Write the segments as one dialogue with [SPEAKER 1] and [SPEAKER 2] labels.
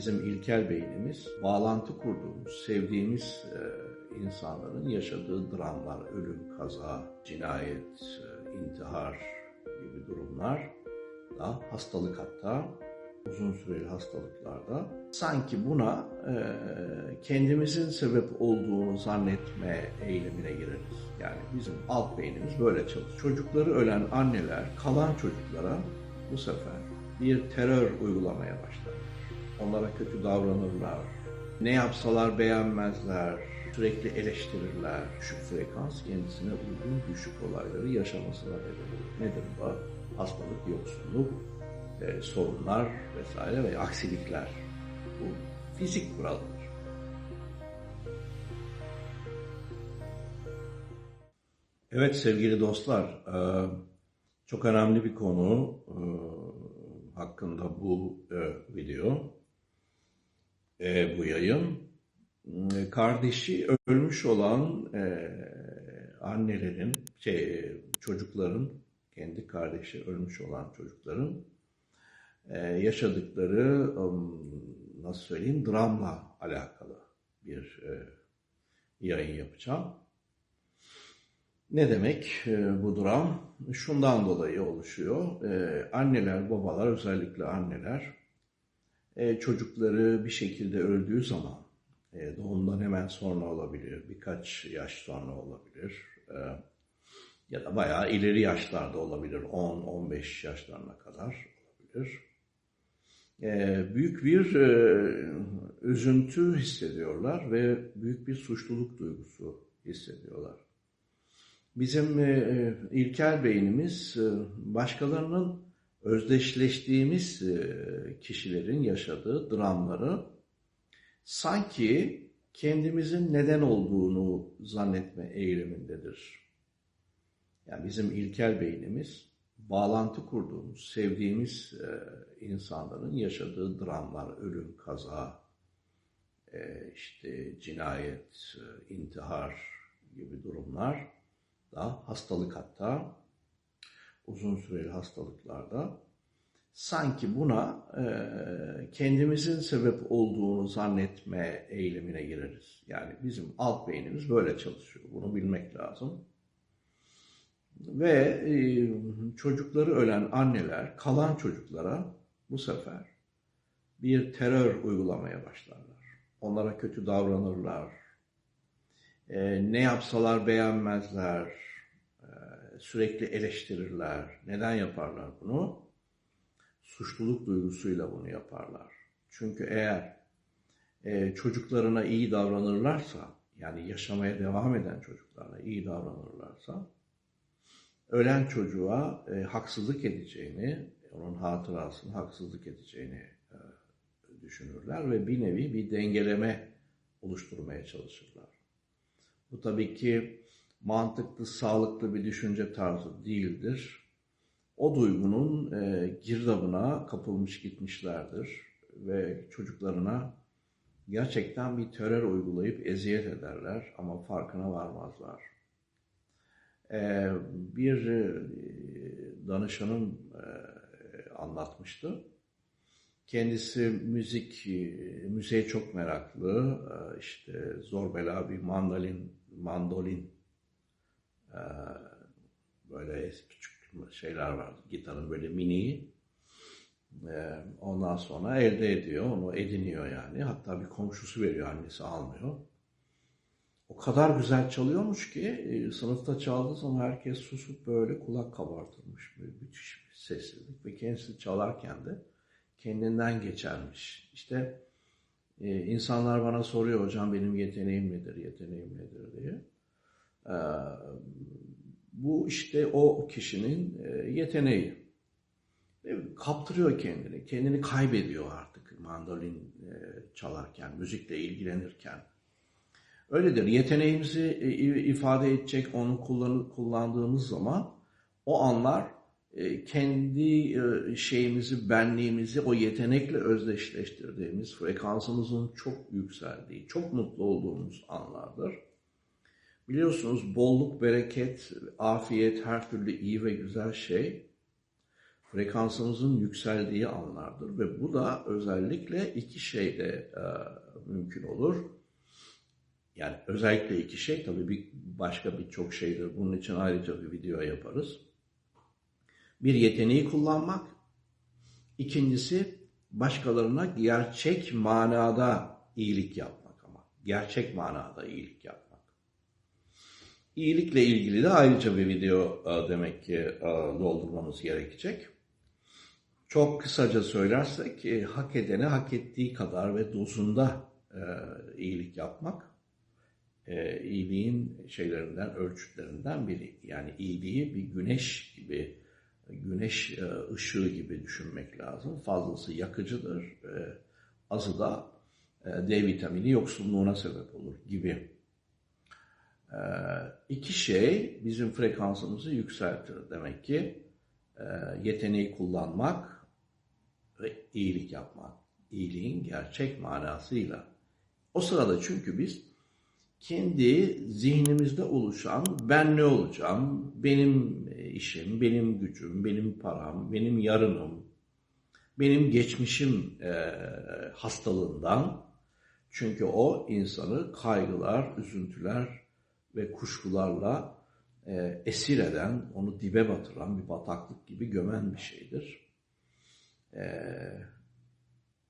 [SPEAKER 1] bizim ilkel beynimiz bağlantı kurduğumuz, sevdiğimiz e, insanların yaşadığı dramlar, ölüm, kaza, cinayet, e, intihar gibi durumlar da hastalık hatta uzun süreli hastalıklarda sanki buna e, kendimizin sebep olduğunu zannetme eylemine gireriz. Yani bizim alt beynimiz böyle çalışır. Çocukları ölen anneler kalan çocuklara bu sefer bir terör uygulamaya başlar. Onlara kötü davranırlar. Ne yapsalar beğenmezler. Sürekli eleştirirler. Düşük frekans kendisine uygun düşük olayları yaşamasına neden olur. Nedir bu? Hastalık, yoksulluk, e, sorunlar vesaire ve aksilikler. Bu fizik kuralıdır. Evet sevgili dostlar, e, çok önemli bir konu e, hakkında bu e, bu yayın. Kardeşi ölmüş olan annelerin, şey, çocukların, kendi kardeşi ölmüş olan çocukların yaşadıkları, nasıl söyleyeyim, dramla alakalı bir yayın yapacağım. Ne demek e, bu dram? Şundan dolayı oluşuyor. E, anneler, babalar, özellikle anneler e, çocukları bir şekilde öldüğü zaman, e, doğumdan hemen sonra olabilir, birkaç yaş sonra olabilir e, ya da bayağı ileri yaşlarda olabilir, 10-15 yaşlarına kadar olabilir. Büyük bir üzüntü hissediyorlar ve büyük bir suçluluk duygusu hissediyorlar. Bizim ilkel beynimiz başkalarının özdeşleştiğimiz e, kişilerin yaşadığı dramları sanki kendimizin neden olduğunu zannetme eğilimindedir. Yani bizim ilkel beynimiz bağlantı kurduğumuz, sevdiğimiz e, insanların yaşadığı dramlar, ölüm, kaza, e, işte cinayet, intihar gibi durumlar da hastalık hatta uzun süreli hastalıklarda sanki buna e, kendimizin sebep olduğunu zannetme eylemine gireriz. Yani bizim alt beynimiz böyle çalışıyor. Bunu bilmek lazım. Ve e, çocukları ölen anneler kalan çocuklara bu sefer bir terör uygulamaya başlarlar. Onlara kötü davranırlar, e, ne yapsalar beğenmezler, sürekli eleştirirler. Neden yaparlar bunu? Suçluluk duygusuyla bunu yaparlar. Çünkü eğer e, çocuklarına iyi davranırlarsa, yani yaşamaya devam eden çocuklarına iyi davranırlarsa, ölen çocuğa e, haksızlık edeceğini, onun hatırasını haksızlık edeceğini e, düşünürler ve bir nevi bir dengeleme oluşturmaya çalışırlar. Bu tabii ki mantıklı, sağlıklı bir düşünce tarzı değildir. O duygunun e, girdabına kapılmış gitmişlerdir ve çocuklarına gerçekten bir terör uygulayıp eziyet ederler ama farkına varmazlar. E, bir e, danışanım e, anlatmıştı. Kendisi müzik, e, müziğe çok meraklı. E, işte zor bela bir mandolin mandolin böyle küçük şeyler var. Gitarın böyle mini. E, ondan sonra elde ediyor. Onu ediniyor yani. Hatta bir komşusu veriyor. Annesi almıyor. O kadar güzel çalıyormuş ki e, sınıfta çaldığı zaman herkes susup böyle kulak kabartılmış. Böyle müthiş bir sessizlik ve kendisi çalarken de kendinden geçermiş. İşte ee, insanlar bana soruyor hocam benim yeteneğim nedir, yeteneğim nedir diye. Ee, bu işte o kişinin e, yeteneği. Kaptırıyor kendini, kendini kaybediyor artık mandolin e, çalarken, müzikle ilgilenirken. Öyledir. Yeteneğimizi e, ifade edecek onu kullandığımız zaman o anlar kendi şeyimizi, benliğimizi o yetenekle özdeşleştirdiğimiz, frekansımızın çok yükseldiği, çok mutlu olduğumuz anlardır. Biliyorsunuz bolluk, bereket, afiyet, her türlü iyi ve güzel şey frekansımızın yükseldiği anlardır ve bu da özellikle iki şeyde e, mümkün olur. Yani özellikle iki şey tabii bir başka birçok şeydir. Bunun için ayrıca bir video yaparız. Bir yeteneği kullanmak, ikincisi başkalarına gerçek manada iyilik yapmak ama gerçek manada iyilik yapmak. İyilikle ilgili de ayrıca bir video e, demek ki e, doldurmamız gerekecek. Çok kısaca söylersek e, hak edene hak ettiği kadar ve dozunda iyilik yapmak iyiliğin şeylerinden, ölçütlerinden biri. Yani iyiliği bir güneş gibi, güneş ışığı gibi düşünmek lazım. Fazlası yakıcıdır, azı da D vitamini yoksunluğuna sebep olur gibi. Ee, iki şey bizim frekansımızı yükseltir. Demek ki e, yeteneği kullanmak ve iyilik yapmak. İyiliğin gerçek manasıyla. O sırada çünkü biz kendi zihnimizde oluşan ben ne olacağım, benim işim, benim gücüm, benim param, benim yarınım, benim geçmişim e, hastalığından çünkü o insanı kaygılar, üzüntüler, ve kuşkularla e, esir eden, onu dibe batıran bir bataklık gibi gömen bir şeydir. E,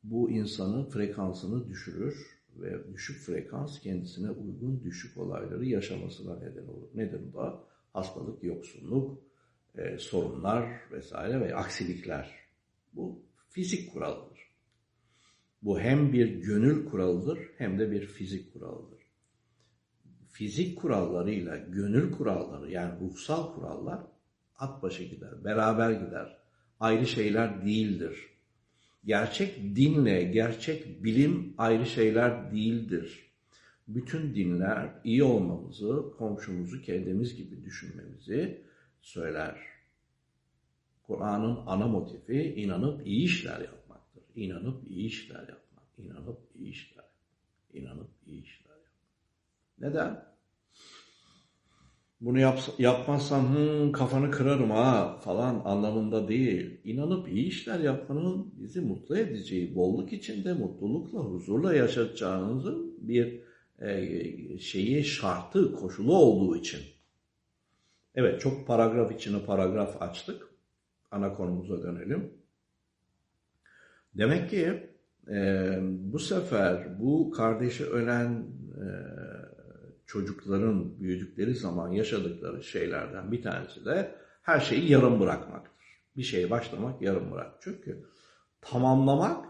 [SPEAKER 1] bu insanın frekansını düşürür ve düşük frekans kendisine uygun düşük olayları yaşamasına neden olur. Nedir bu? Hastalık, yoksunluk, e, sorunlar vesaire ve aksilikler. Bu fizik kuralıdır. Bu hem bir gönül kuralıdır hem de bir fizik kuralıdır fizik kurallarıyla gönül kuralları yani ruhsal kurallar at başa gider, beraber gider. Ayrı şeyler değildir. Gerçek dinle gerçek bilim ayrı şeyler değildir. Bütün dinler iyi olmamızı, komşumuzu kendimiz gibi düşünmemizi söyler. Kur'an'ın ana motifi inanıp iyi işler yapmaktır. İnanıp iyi işler yapmak. İnanıp iyi işler. İnanıp iyi işler. Neden? Bunu yap, yapmazsam hmm, kafanı kırarım ha falan anlamında değil. İnanıp iyi işler yapmanın bizi mutlu edeceği, bolluk içinde mutlulukla, huzurla yaşatacağınızın bir e, şeyi, şartı, koşulu olduğu için. Evet, çok paragraf içine paragraf açtık. Ana konumuza dönelim. Demek ki e, bu sefer bu kardeşi ölen e, çocukların büyüdükleri zaman yaşadıkları şeylerden bir tanesi de her şeyi yarım bırakmaktır. Bir şeye başlamak yarım bırak. Çünkü tamamlamak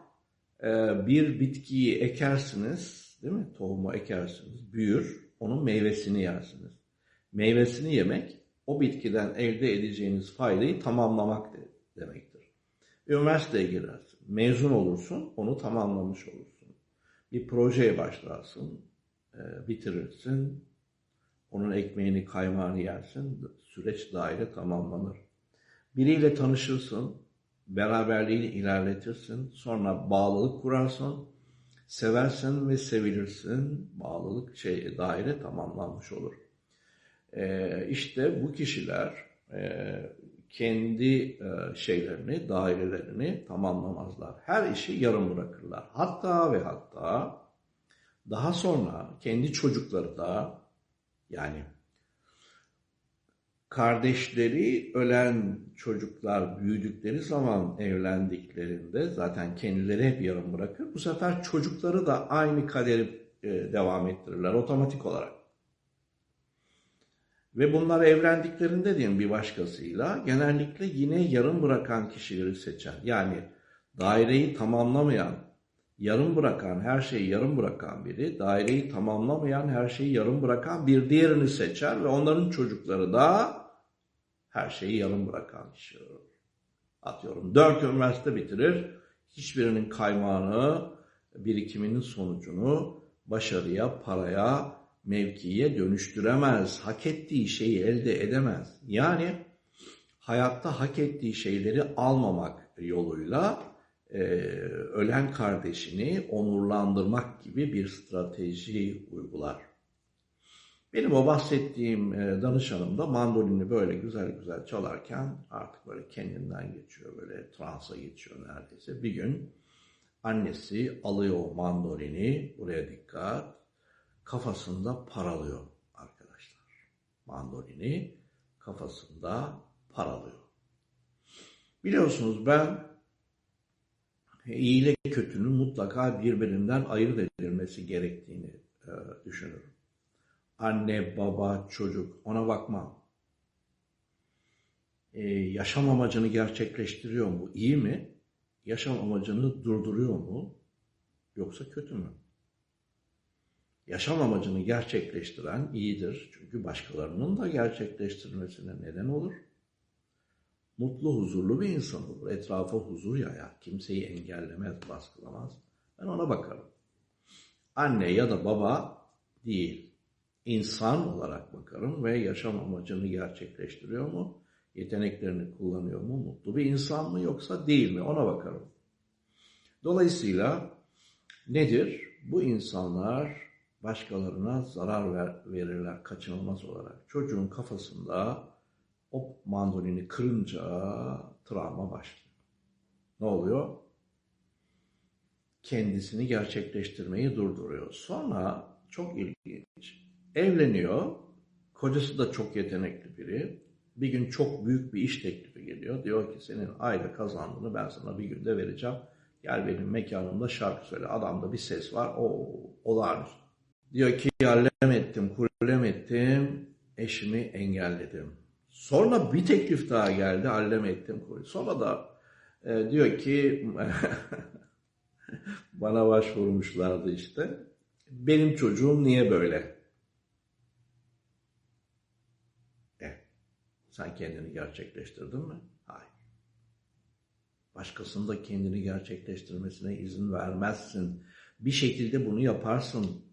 [SPEAKER 1] e, bir bitkiyi ekersiniz, değil mi? Tohumu ekersiniz, büyür, onun meyvesini yersiniz. Meyvesini yemek o bitkiden elde edeceğiniz faydayı tamamlamak demektir. Üniversiteye girersin, mezun olursun, onu tamamlamış olursun. Bir projeye başlarsın, bitirirsin. Onun ekmeğini, kaymağını yersin. Süreç daire tamamlanır. Biriyle tanışırsın. Beraberliğini ilerletirsin. Sonra bağlılık kurarsın. Seversin ve sevilirsin. Bağlılık şey, daire tamamlanmış olur. Ee, işte bu kişiler e, kendi e, şeylerini, dairelerini tamamlamazlar. Her işi yarım bırakırlar. Hatta ve hatta daha sonra kendi çocukları da yani kardeşleri ölen çocuklar büyüdükleri zaman evlendiklerinde zaten kendileri hep yarım bırakır. Bu sefer çocukları da aynı kaderi e, devam ettirirler otomatik olarak. Ve bunlar evlendiklerinde diyeyim bir başkasıyla genellikle yine yarım bırakan kişileri seçer. Yani daireyi tamamlamayan yarım bırakan, her şeyi yarım bırakan biri, daireyi tamamlamayan, her şeyi yarım bırakan bir diğerini seçer ve onların çocukları da her şeyi yarım bırakan kişi olur. Atıyorum dört üniversite bitirir, hiçbirinin kaymağını, birikiminin sonucunu başarıya, paraya, mevkiye dönüştüremez. Hak ettiği şeyi elde edemez. Yani hayatta hak ettiği şeyleri almamak yoluyla e, ölen kardeşini onurlandırmak gibi bir strateji uygular. Benim o bahsettiğim e, danışanım da mandolini böyle güzel güzel çalarken artık böyle kendinden geçiyor, böyle transa geçiyor neredeyse. Bir gün annesi alıyor mandolini, buraya dikkat, kafasında paralıyor arkadaşlar. Mandolini kafasında paralıyor. Biliyorsunuz ben iyi ile kötünün mutlaka birbirinden ayırt edilmesi gerektiğini e, düşünürüm. Anne, baba, çocuk ona bakmam. E, yaşam amacını gerçekleştiriyor mu? İyi mi? Yaşam amacını durduruyor mu? Yoksa kötü mü? Yaşam amacını gerçekleştiren iyidir. Çünkü başkalarının da gerçekleştirmesine neden olur. Mutlu, huzurlu bir insan olur. Etrafa huzur yayar. Kimseyi engellemez, baskılamaz. Ben ona bakarım. Anne ya da baba değil. İnsan olarak bakarım ve yaşam amacını gerçekleştiriyor mu? Yeteneklerini kullanıyor mu? Mutlu bir insan mı yoksa değil mi? Ona bakarım. Dolayısıyla nedir? Bu insanlar başkalarına zarar ver, verirler kaçınılmaz olarak. Çocuğun kafasında o mandolini kırınca travma başlıyor. Ne oluyor? Kendisini gerçekleştirmeyi durduruyor. Sonra çok ilginç. Evleniyor. Kocası da çok yetenekli biri. Bir gün çok büyük bir iş teklifi geliyor. Diyor ki senin ayda kazandığını ben sana bir günde vereceğim. Gel benim mekanımda şarkı söyle. Adamda bir ses var. O olağanüstü. Diyor ki allem ettim, kullem ettim, eşimi engelledim. Sonra bir teklif daha geldi, allem ettim, kullem. Sonra da e, diyor ki bana başvurmuşlardı işte. Benim çocuğum niye böyle? E, sen kendini gerçekleştirdin mi? Hayır. Başkasının da kendini gerçekleştirmesine izin vermezsin. Bir şekilde bunu yaparsın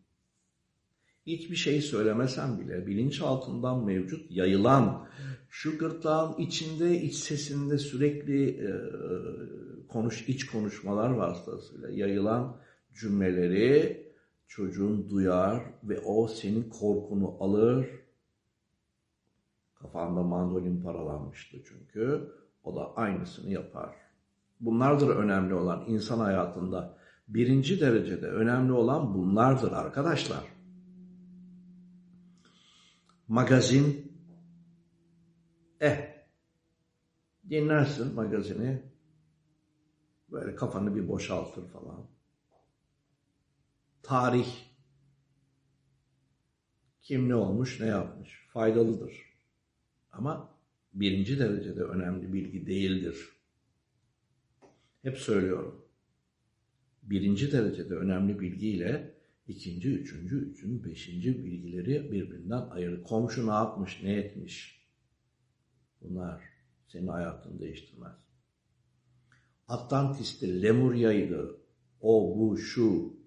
[SPEAKER 1] hiçbir şey söylemesen bile bilinçaltından mevcut yayılan şu gırtlağın içinde iç sesinde sürekli e, konuş iç konuşmalar vasıtasıyla yayılan cümleleri çocuğun duyar ve o senin korkunu alır. Kafanda mandolin paralanmıştı çünkü. O da aynısını yapar. Bunlardır önemli olan insan hayatında. Birinci derecede önemli olan bunlardır arkadaşlar magazin. Eh, dinlersin magazini. Böyle kafanı bir boşaltır falan. Tarih. Kim ne olmuş, ne yapmış. Faydalıdır. Ama birinci derecede önemli bilgi değildir. Hep söylüyorum. Birinci derecede önemli bilgiyle ikinci, üçüncü, üçüncü, beşinci bilgileri birbirinden ayırır. Komşu ne yapmış, ne etmiş? Bunlar senin hayatını değiştirmez. Atlantis'te Lemurya'ydı. O, bu, şu.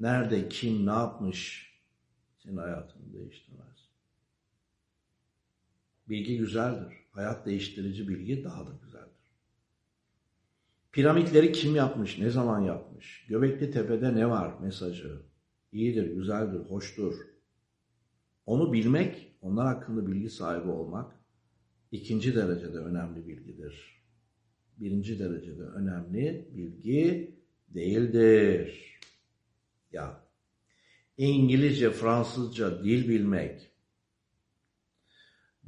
[SPEAKER 1] Nerede, kim, ne yapmış? Senin hayatını değiştirmez. Bilgi güzeldir. Hayat değiştirici bilgi daha da güzeldir. Piramitleri kim yapmış, ne zaman yapmış? Göbekli Tepe'de ne var mesajı? İyidir, güzeldir, hoştur. Onu bilmek, onlar hakkında bilgi sahibi olmak ikinci derecede önemli bilgidir. Birinci derecede önemli bilgi değildir. Ya İngilizce, Fransızca dil bilmek,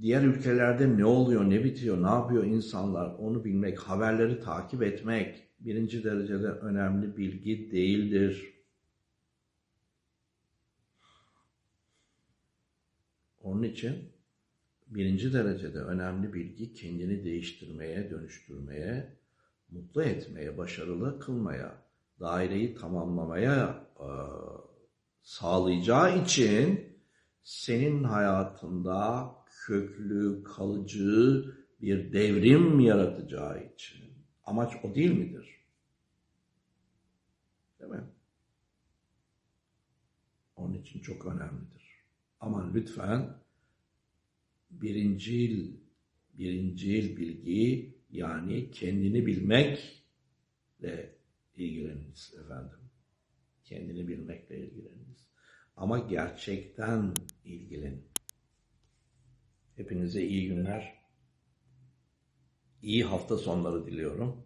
[SPEAKER 1] diğer ülkelerde ne oluyor, ne bitiyor, ne yapıyor insanlar onu bilmek, haberleri takip etmek birinci derecede önemli bilgi değildir. Onun için birinci derecede önemli bilgi kendini değiştirmeye, dönüştürmeye, mutlu etmeye, başarılı kılmaya, daireyi tamamlamaya e, sağlayacağı için senin hayatında köklü, kalıcı bir devrim yaratacağı için. Amaç o değil midir? Değil mi? Onun için çok önemlidir. Ama lütfen birincil, birincil bilgi yani kendini bilmekle ilgileniniz efendim. Kendini bilmekle ilgileniniz. Ama gerçekten ilgilenin. Hepinize iyi günler. İyi hafta sonları diliyorum.